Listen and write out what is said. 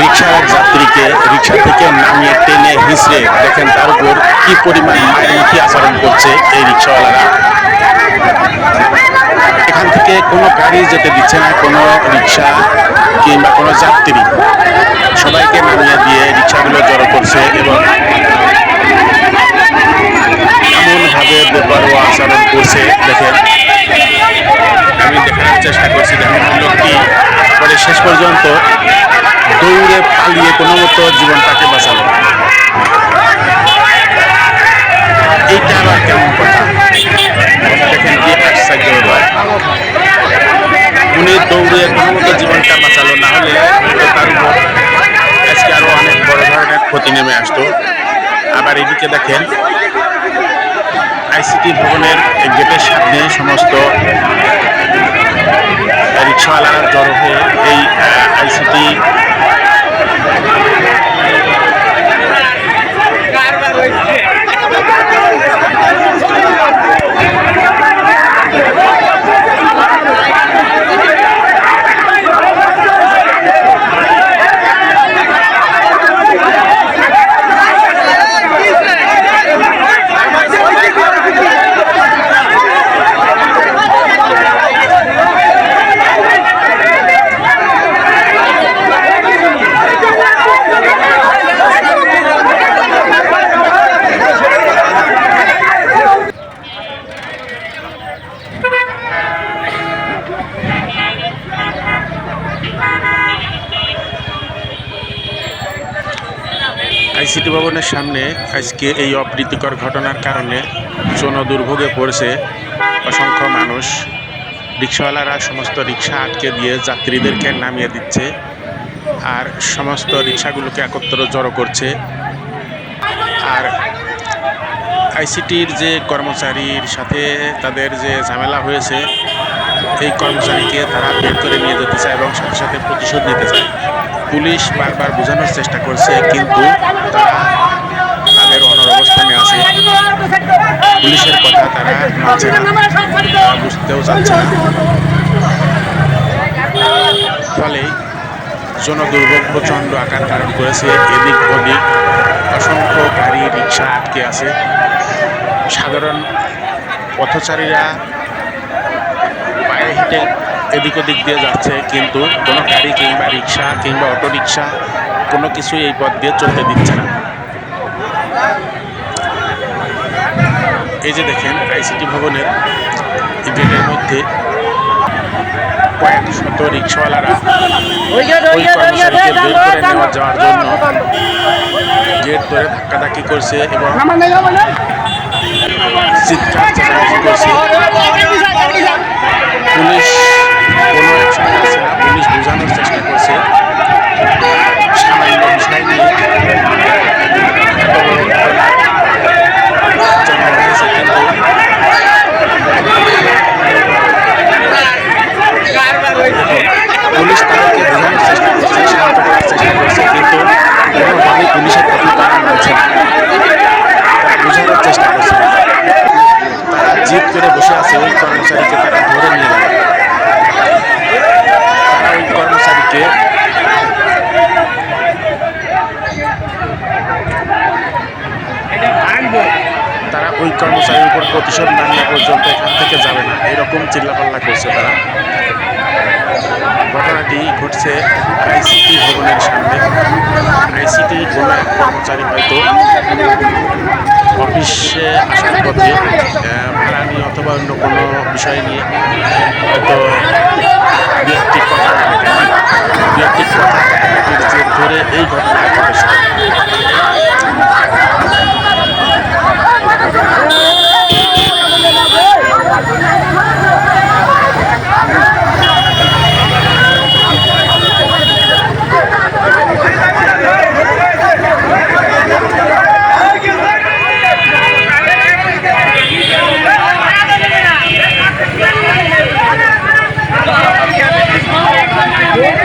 রিক্সার যাত্রীকে, রিক্সা থেকে নামিয়ে টেনে হিঁচড়ে দেখেন তার উপর কি পরিমাণ মায়ামুখী আচরণ করছে এই রিক্সাওয়ালারা। এখান থেকে কোনো গাড়ি যেতে দিচ্ছে না, কোনো রিক্সা কিংবা কোনো যাত্রী। সবাইকে নামিয়ে দিয়ে রিক্সাগুলো জড়ো করছে এবং এমনভাবে বেপরোয়া আচরণ করছে, দেখেন। আমি দেখানোর চেষ্টা করছি, দেখেন লোকটি। পরে শেষ পর্যন্ত দৌড়ে পালিয়ে কোনো মতো জীবনটাকে বাঁচালো। এইটা আবার কেমন কথা? দেখেন কি আশ্চর্য উনি দৌড়ে কোনো মতো জীবনটা বাঁচালো, না হলে তার উপর আজকে আরও অনেক বড় ধরনের ক্ষতি নেমে আসতো। আবার এদিকে দেখেন, আইসিটি ভবনের গেটের সামনে সমস্ত রিক্সাওয়ালারা জড়ো হয়ে এই আইসিটি আইসিটি ভবনের সামনে আজকে এই অপ্রীতিকর ঘটনার কারণে জনদুর্ভোগে পড়েছে অসংখ্য মানুষ। রিক্সাওয়ালারা সমস্ত রিক্সা আটকে দিয়ে যাত্রীদেরকে নামিয়ে দিচ্ছে আর সমস্ত রিক্সাগুলোকে একত্র জড়ো করছে। আর আইসিটির যে কর্মচারীর সাথে তাদের যে ঝামেলা হয়েছে, এই কর্মচারীকে তারা বের করে নিয়ে যেতে চায় এবং সাথে সাথে প্রতিশোধ নিতে চায়। পুলিশ বারবার বোঝানোর চেষ্টা করছে, কিন্তু তারা তাদের অনর অবস্থানে আছে। পুলিশের কথা তারা মানছে না, তারা বুঝতেও চাচ্ছে না। ফলে জনদুর্ভোগ প্রচণ্ড আকার ধারণ করেছে, এদিক ওদিক অসংখ্য গাড়ি রিক্সা আটকে আছে। সাধারণ পথচারীরা পায়ে হেঁটে এদিক ওদিক দিয়ে যাচ্ছে কিন্তু কোনো গাড়ি কিংবা রিক্সা কিংবা অটো রিক্সা কোনো কিছুই এই পথ দিয়ে চলতে দিচ্ছে না এই যে দেখেন আইসিটি ভবনের গেটের মধ্যে কয়েক শত রিক্সাওয়ালারা ওই কর্মচারীকে বের করে নেওয়া যাওয়ার জন্য গেট ধরে ধাক্কাধাক্কি করছে এবং চিৎকার চেঁচামেচি করছে পুলিশ করে বসে আছে ওই কর্মচারীকে তারা ধরে নিয়ে গেল। তারা ওই কর্মচারীকে তারা ওই কর্মচারীর উপর প্রতিশোধ না নেওয়া পর্যন্ত এখান থেকে যাবে না। এরকম চিল্লাপাল্লা করছে তারা। ঘটনাটি ঘটছে আইসিটি ভবনের সামনে। আইসিটি এক কর্মচারী হয়তো অফিসে আসার পথে অথবা অন্য কোনো বিষয় নিয়ে হয়তো ব্যক্তির কথা ব্যক্তির কথা ধরে এই Yeah.